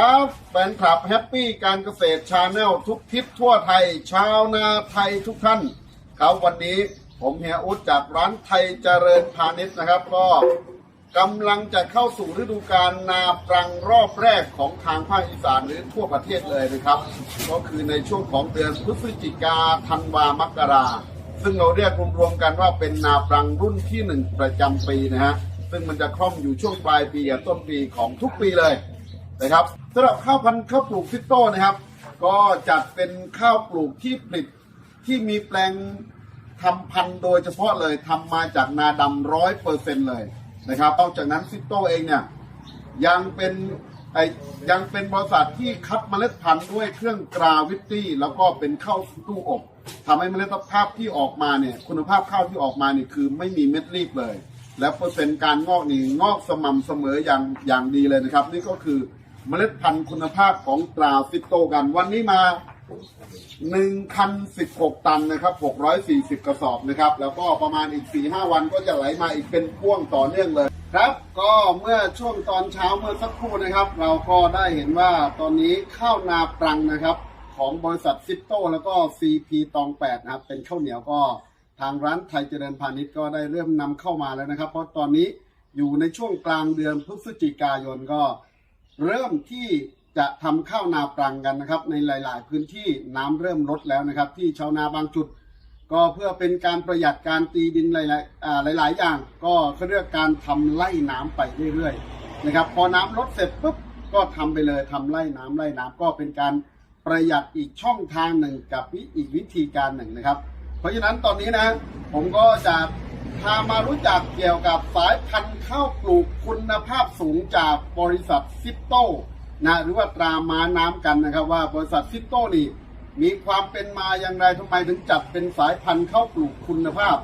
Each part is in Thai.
ครับแฟนคลับแฮปปี้การเกษตรชาแนลทุกทิศทั่วไทย ชาวนาไทยทุกท่าน ครับวันนี้ผมเฮียอุดจากร้านไทยเจริญพาณิชย์นะครับ ก็กำลังจะเข้าสู่ฤดูกาลนาปรังรอบแรกของทางภาคอีสานหรือทั่วประเทศเลยนะครับ ก็คือในช่วงของเดือนพฤศจิกาธันวามกราซึ่งเราเรียกรวมๆกันว่าเป็นนาปรังรุ่นที่หนึ่งประจำปีนะฮะซึ่งมันจะคล่อมอยู่ช่วงปลายปีกับต้นปีของทุกปีเลยนะครับ สำหรับข้าวพันธุ์ข้าวปลูกฟิตโต้นะครับ ก็จัดเป็นข้าวปลูกที่ผลิตที่มีแปลงทำพันธุ์โดยเฉพาะเลยทำมาจากนาดำร้อยเปอร์เซ็นเลยนะครับนอกจากนั้นฟิตโต้เองเนี่ยยังเป็นไอยังเป็นบริษัทที่คัดเมล็ดพันธุ์ด้วยเครื่องกราวิตตี้แล้วก็เป็นข้าวตู้อบทำให้เมล็ดภาพที่ออกมาเนี่ยคุณภาพข้าวที่ออกมาเนี่ยคือไม่มีเม็ดรีบเลย แล้วเปอร์เซ็นต์การงอกนี่งอกสม่ำเสมออย่างอย่างดีเลยนะครับ นี่ก็คือ เมล็ดพันธุ์คุณภาพของตราฟิตโตกัน วันนี้มา1คัน16ตันนะครับ640กระสอบนะครับ แล้วก็ประมาณอีก4-5วันก็จะไหลมาอีกเป็นพ่วงต่อเนื่องเลยครับ ก็เมื่อช่วงตอนเช้าเมื่อสักครู่นะครับ เราก็ได้เห็นว่าตอนนี้ข้าวนาปรังนะครับ ของบริษัทฟิโตแล้วก็ CP ตอง8นะครับ เป็นข้าวเหนียวก็ทางร้านไทยเจริญพาณิชย์ก็ได้เริ่มนำเข้ามาแล้วนะครับ เพราะตอนนี้อยู่ในช่วงกลางเดือนพฤศจิกายนก็ เริ่มที่จะทำข้าวนาปรังกันนะครับ ในหลาย ๆ พื้นที่น้ำเริ่มลดแล้วนะครับ ที่ชาวนาบางจุด ก็เพื่อเป็นการประหยัดการตีดินหลายๆอ่าหลาย ๆ อย่าง ก็เขาเรียกการทำไล่น้ำไปเรื่อยๆนะครับ พอน้ำลดเสร็จปุ๊บก็ทำไปเลยทำไล่น้ำไล่น้ำก็เป็นการประหยัดอีกช่องทางหนึ่งกับอีกวิธีการหนึ่งนะครับ เพราะฉะนั้นตอนนี้นะผมก็จะ พามารู้จักเกี่ยวกับสายพันธุ์ข้าวปลูกคุณภาพสูงจากบริษัทซิโต้นะหรือว่าตรามาน้ำกันนะครับ ว่าบริษัทซิโต้นี่มีความเป็นมาอย่างไรทำไมถึงจัดเป็นสายพันธุ์ข้าวปลูกคุณภาพ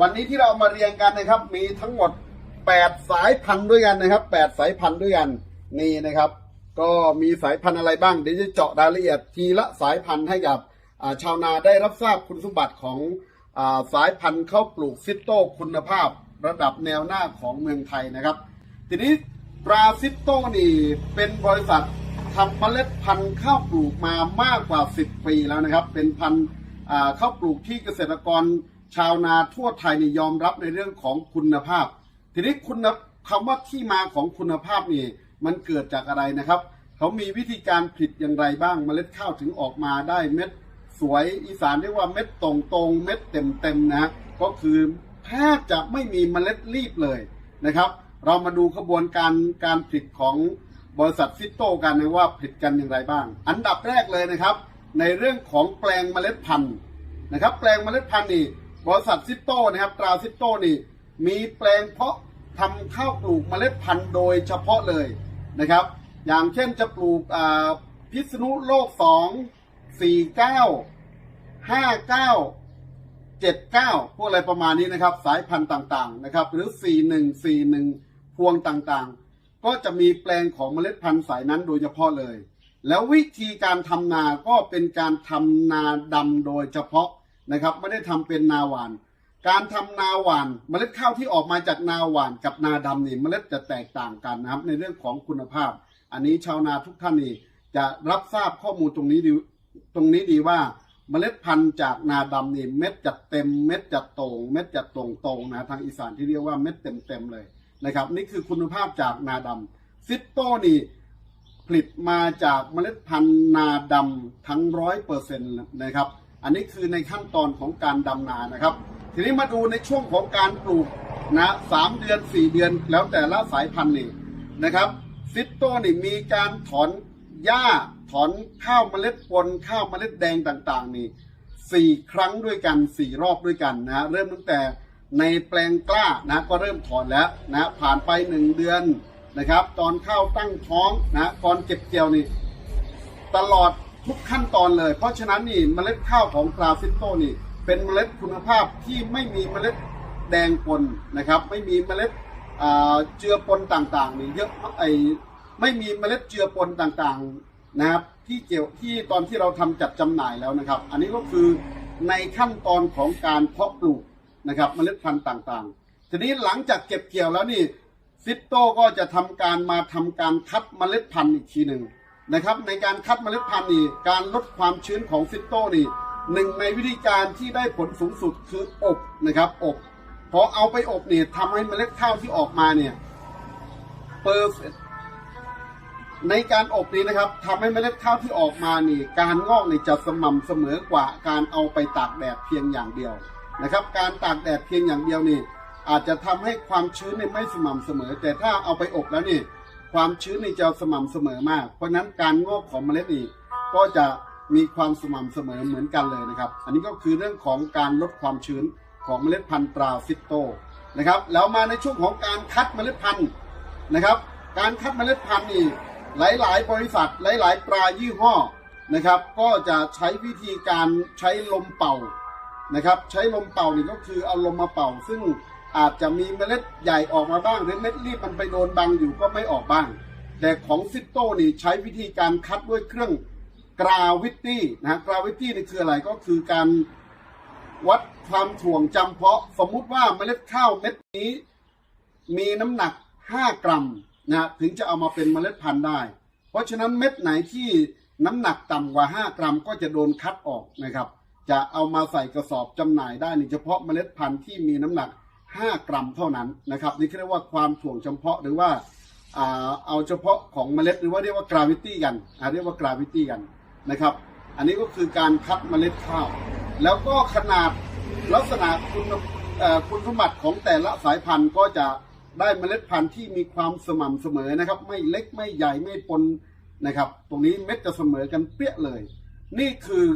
วันนี้ที่เรามาเรียงกันนะครับ มีทั้งหมด 8 สายพันธุ์ด้วยกันนะครับ 8 สายพันธุ์ด้วยกันนี่นะครับ ก็มีสายพันธุ์อะไรบ้างเดี๋ยวจะเจาะรายละเอียดทีละสายพันธุ์ให้กับชาวนาได้รับทราบคุณสมบัติของ สายพันธุ์ข้าวปลูกฟิตโต้คุณภาพระดับแนวหน้าของเมืองไทยนะครับ ทีนี้ปราซิโต้นี่เป็นบริษัททำเมล็ดพันธุ์ข้าวปลูกมามากกว่า 10 ปีแล้วนะครับ เป็นพันธุ์ข้าวปลูกที่เกษตรกรชาวนาทั่วไทยนี่ยอมรับในเรื่องของคุณภาพ ทีนี้คุณคำว่าที่มาของคุณภาพนี่มันเกิดจากอะไรนะครับ เขามีวิธีการผลิตอย่างไรบ้างเมล็ดข้าวถึงออกมาได้เม็ด สวยอีสานเรียกว่าเม็ดตรงตรงเม็ดเต็มเต็มนะก็คือแทบจะไม่มีเมล็ดรีบเลยนะครับ เรามาดูขบวนการการผลิตของบริษัทฟิตโตกันนะว่าผลิตกันอย่างไรบ้าง อันดับแรกเลยนะครับ ในเรื่องของแปลงเมล็ดพันธุ์นะครับ แปลงเมล็ดพันธุ์นี่บริษัทซิโต้นะครับตราซิโต้นี่มีแปลงเพาะทำข้าวปลูกเมล็ดพันธุ์โดยเฉพาะเลยนะครับ อย่างเช่นจะปลูกอ่าพิษณุโลกสอง สี่เก้าห้าเก้าเจ็ดเก้าพวกอะไรประมาณนี้นะครับ สายพันธุ์ต่างๆนะครับ หรือสี่หนึ่งสี่หนึ่งพวงต่างๆ ก็จะมีแปลงของเมล็ดพันธุ์สายนั้นโดยเฉพาะเลย แล้ววิธีการทำนาก็เป็นการทำนาดำโดยเฉพาะนะครับ ไม่ได้ทำเป็นนาหวาน การทำนาหวานเมล็ดข้าวที่ออกมาจากนาหวานกับนาดำนี่เมล็ดจะแตกต่างกันนะครับ ในเรื่องของคุณภาพ อันนี้ชาวนาทุกท่านนี่จะรับทราบข้อมูลตรงนี้ดี ตรงนี้ดีว่าเมล็ดพันธุ์จากนาดำนี่เม็ดจะเต็มเม็ดจะโตรงเม็ดจะตรงตรงนะทางอีสานที่เรียกว่าเม็ดเต็มเต็มๆเลยนะครับ นี่คือคุณภาพจากนาดำฟิตโตนี่ผลิตมาจากเมล็ดพันธุ์นาดำทั้งร้อยเปอร์เซ็นต์นะครับ อันนี้คือในขั้นตอนของการดำนานะครับ ทีนี้มาดูในช่วงของการปลูกนะสามเดือนสี่เดือนแล้วแต่ละสายพันธุ์นี่นะครับฟิตโตนี่มีการถอนหญ้า ถอนข้าวเมล็ดปนข้าวเมล็ดแดงต่างๆ นี่สี่ครั้งด้วยกันสี่รอบด้วยกันนะเริ่มตั้งแต่ในแปลงกล้านะก็เริ่มถอนแล้วนะผ่านไปหนึ่งเดือนนะครับ ตอนข้าวตั้งท้องนะตอนเก็บเกี่ยวนี่ตลอดทุกขั้นตอนเลย เพราะฉะนั้นนี่เมล็ดข้าวของกราฟิโตนี่ เป็นเมล็ดคุณภาพที่ไม่มีเมล็ดแดงปนนะครับ ไม่มีเมล็ดเจือปนต่างๆนี่เยอะไอไม่มีเมล็ดเจือปนต่างๆ นะครับที่เกี่ยวที่ตอนที่เราทำจัดจำหน่ายแล้วนะครับ อันนี้ก็คือในขั้นตอนของการเพาะปลูกนะครับเมล็ดพันธุ์ต่างๆ ทีนี้หลังจากเก็บเกี่ยวแล้วนี่ฟิตโต้ก็จะทำการมาทำการคัดเมล็ดพันธุ์อีกทีหนึ่งนะครับในการคัดเมล็ดพันธุ์นี่การลดความชื้นของซิโต้นี่หนึ่งในวิธีการที่ได้ผลสูงสุดคืออบนะครับอบพอเอาไปอบเนี่ยทำให้เมล็ดข้าวที่ออกมาเนี่ยเปอร์ ในการอบนี้นะครับทำให้เมล็ดข้าวที่ออกมานี่ การงอกนี่จะสม่ำเสมอกว่าการเอาไปตากแดดเพียงอย่างเดียวนะครับ การตากแดดเพียงอย่างเดียวนี่ อาจจะทำให้ความชื้นเนี่ยไม่สม่ำเสมอ แต่ถ้าเอาไปอบแล้วนี่ ความชื้นนี่จะสม่ำเสมอมาก เพราะฉะนั้นการงอกของเมล็ดนี่ก็จะมีความสม่ำเสมอเหมือนกันเลยนะครับ อันนี้ก็คือเรื่องของการลดความชื้นของเมล็ดพันธุ์ตราฟิตโตนะครับแล้วมาในช่วงของการคัดเมล็ดพันธุ์นะครับ การคัดเมล็ดพันธุ์นี่ หลายๆ บริษัทหลาย ๆ ปลายี่ห้อนะครับ ก็จะใช้วิธีการใช้ลมเป่านะครับ ใช้ลมเป่านี่ก็คือเอาลมมาเป่า ซึ่งอาจจะมีเมล็ดใหญ่ออกมาบ้างหรือเม็ดรีบมันไปโดนบังอยู่ก็ไม่ออกบ้าง แต่ของซิโต้นี่ใช้วิธีการคัดด้วยเครื่องกราวิตี้นะฮะกราวิตี้นี่คืออะไรก็คือการวัดความถ่วงจำเพาะ สมมุติว่าเมล็ดข้าวเม็ดนี้ มีน้ำหนัก 5 กรัม นะถึงจะเอามาเป็นเมล็ดพันธุ์ได้ เพราะฉะนั้นเม็ดไหนที่น้ำหนักต่ำกว่า 5 กรัมก็จะโดนคัดออกนะครับ จะเอามาใส่กระสอบจำหน่ายได้นี่เฉพาะเมล็ดพันธุ์ที่มีน้ำหนัก 5 กรัมเท่านั้นนะครับ นี่เรียกว่าความถ่วงจำเพาะหรือว่าเอาเฉพาะของเมล็ดหรือว่าเรียกว่ากราวิตี้กันอาเรียกว่ากราวิตี้กันนะครับ อันนี้ก็คือการคัดเมล็ดข้าว แล้วก็ขนาดลักษณะคุณคุณสมบัติของแต่ละสายพันธุ์ก็จะ ได้เมล็ดพันธุ์ที่มีความสม่ำเสมอนะครับ ไม่เล็กไม่ใหญ่ไม่ปนนะครับ ตรงนี้เม็ดจะเสมอกันเปี้ยเลย นี่คือ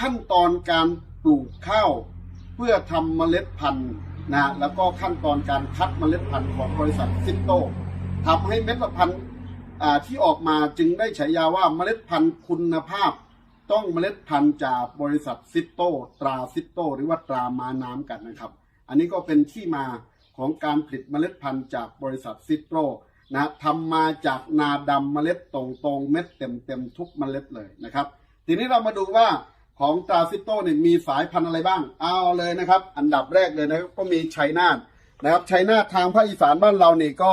ขั้นตอนการปลูกข้าวเพื่อทำเมล็ดพันธุ์นะแล้วก็ขั้นตอนการคัดเมล็ดพันธุ์ของบริษัทซิโต้ทำให้เม็ดพันธุ์ที่ออกมาจึงได้ฉายาว่าเมล็ดพันธุ์คุณภาพ ต้องเมล็ดพันธุ์จากบริษัทซิโตตราซิโตหรือว่าตรามาน้ำกันนะครับ อันนี้ก็เป็นที่มา ของการผลิตเมล็ดพันธุ์จากบริษัทซิโตนะทำมาจากนาดำเมล็ดตรงๆ เม็ดเต็มๆ ทุกเมล็ดเลยนะครับ ทีนี้เรามาดูว่าของตราซิโต้เนี่ยมีสายพันธุ์อะไรบ้าง เอาเลยนะครับ อันดับแรกเลยนะครับก็มีชัยนาทนะครับชัยนาททางภาคอีสานบ้านเรานี่ก็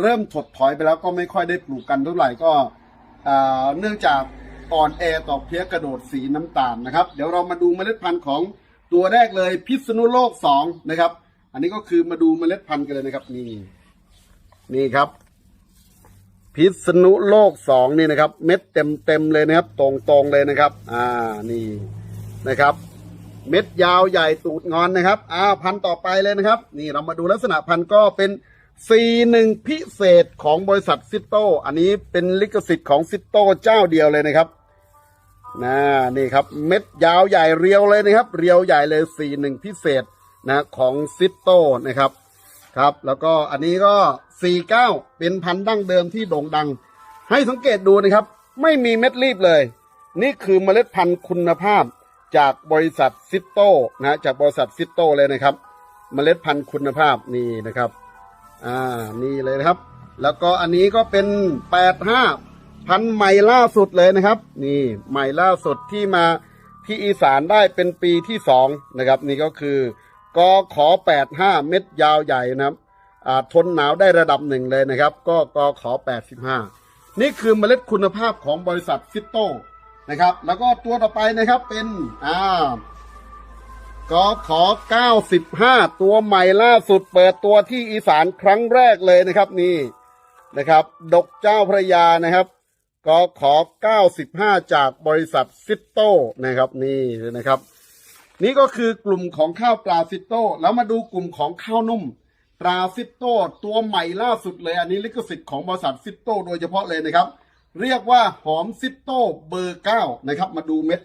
เริ่มถดถอยไปแล้วก็ไม่ค่อยได้ปลูกกันเท่าไหร่ก็อ่าเนื่องจากอ่อนแอต่อเพี้ยกระโดดสีน้ำตาลนะครับ เดี๋ยวเรามาดูเมล็ดพันธุ์ของตัวแรกเลยพิษณุโลกสองนะครับ อันนี้ก็คือมาดูเมล็ดพันธุ์กันเลยนะครับ นี่ นี่ครับ พิษณุโลกสองนี่นะครับ เม็ดเต็มเต็มเลยนะครับ ตรงตรงเลยนะครับ อ่านี่นะครับ เม็ดยาวใหญ่ตูดงอนนะครับอ่าพันธุ์ต่อไปเลยนะครับ นี่เรามาดูลักษณะพันธุ์ก็เป็น C1 พิเศษของบริษัทซิโตอันนี้เป็นลิขสิทธิ์ของซิโตเจ้าเดียวเลยนะครับนะนี่ครับ เม็ดยาวใหญ่เรียวเลยนะครับ เรียวใหญ่เลย C1 พิเศษ นะของซิโตนะครับครับ แล้วก็อันนี้ก็ 49 เป็นพันธุ์ดั้งเดิมที่โด่งดัง ให้สังเกตดูนะครับ ไม่มีเม็ดรีบเลย นี่คือเมล็ดพันธุ์คุณภาพจากบริษัทซิโต้นะจากบริษัทซิโต้เลยนะครับ เมล็ดพันธุ์คุณภาพนี่นะครับอ่านี่เลยนะครับ แล้วก็อันนี้ก็เป็น 85 พันธุ์ใหม่ล่าสุดเลยนะครับ นี่ใหม่ล่าสุดที่มาที่อีสานได้เป็นปีที่สองนะครับ นี่ก็คือ กอขอ85เม็ดยาวใหญ่นะครับทนหนาวได้ระดับหนึ่งเลยนะครับ ก็กอขอ85นี่คือเมล็ดคุณภาพของบริษัทฟิตโต้นะครับ แล้วก็ตัวต่อไปนะครับเป็นอ่าก็ขอ95ตัวใหม่ล่าสุดเปิดตัวที่อีสานครั้งแรกเลยนะครับนี่นะครับ ดกเจ้าพระยานะครับก็ขอ95 จากบริษัทซิตโต้นะครับนี่นะครับ นี่ก็คือกลุ่มของข้าวปลาซิโต้แล้วมาดูกลุ่มของข้าวนุ่มปลาซิโต้ตัวใหม่ล่าสุดเลย อันนี้ลิขสิทธิ์ของบริษัทซิโต้โดยเฉพาะเลยนะครับ เรียกว่าหอมซิโต้เบอร์เก้านะครับ มาดูเม็ด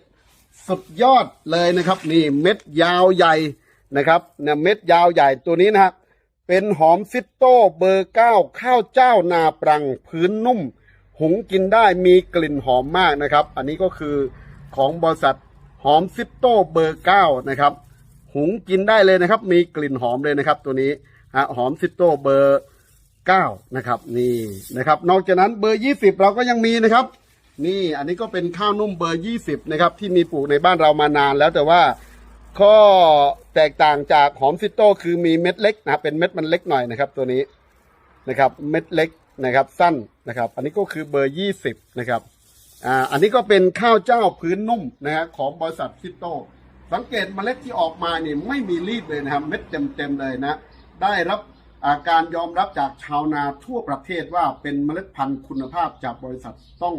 สุดยอดเลยนะครับ นี่เม็ดยาวใหญ่นะครับเนี่ยเม็ดยาวใหญ่ตัวนี้นะครับเป็นหอมซิโต้เบอร์เก้าข้าวเจ้านาปรังพื้นนุ่ม หุงกินได้มีกลิ่นหอมมากนะครับ อันนี้ก็คือของบริษัท อมซิโต้เบอร์เก้านะครับ หุงกินได้เลยนะครับ มีกลิ่นหอมเลยนะครับ ตัวนี้ฮะหอมซิโต้เบอร์เก้านะครับนี่นะครับ นอกจากนั้นเบอร์ยี่สิบเราก็ยังมีนะครับ นี่อันนี้ก็เป็นข้าวนุ่มเบอร์ยี่สิบนะครับ ที่มีปลูกในบ้านเรามานานแล้วแต่ว่าข้อแตกต่างจากหอมซิโต้คือมีเม็ดเล็กนะเป็นเม็ดมันเล็กหน่อยนะครับ ตัวนี้นะครับ เม็ดเล็กนะครับ สั้นนะครับ อันนี้ก็คือเบอร์ยี่สิบนะครับ อ่าอันนี้ก็เป็นข้าวเจ้าพื้นนุ่มนะฮะของบริษัทซิโต สังเกตเมล็ดที่ออกมาเนี่ยไม่มีรีดเลยนะครับเม็ดเต็มๆเลยนะ ได้รับอาการยอมรับจากชาวนาทั่วประเทศว่าเป็นเมล็ดพันธุ์คุณภาพจากบริษัทต้อง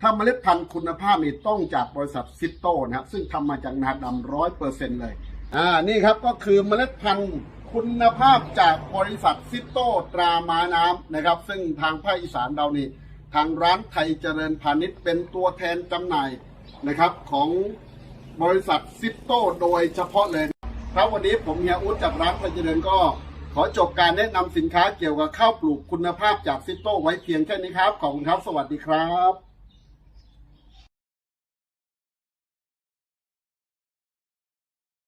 ถ้าเมล็ดพันธุ์คุณภาพนี่ต้องจากบริษัทซิโตนะครับซึ่งทำมาจากนาดำร้อยเปอร์เซ็นต์เลยอ่านี่ครับก็คือเมล็ดพันธุ์คุณภาพจากบริษัทซิโตตรามาน้ำนะครับ ซึ่งทางภาคอีสานเรานี่ ทางร้านไทยเจริญพาณิชย์เป็นตัวแทนจำหน่ายนะครับของบริษัทซิโตโดยเฉพาะเลยครับวันนี้ผมเฮียอุ๊ดจากร้านไทยเจริญก็ ขอจบการแนะนำสินค้าเกี่ยวกับข้าวปลูกคุณภาพจากซิโตไว้เพียงแค่นี้ครับ ขอบคุณครับ สวัสดีครับ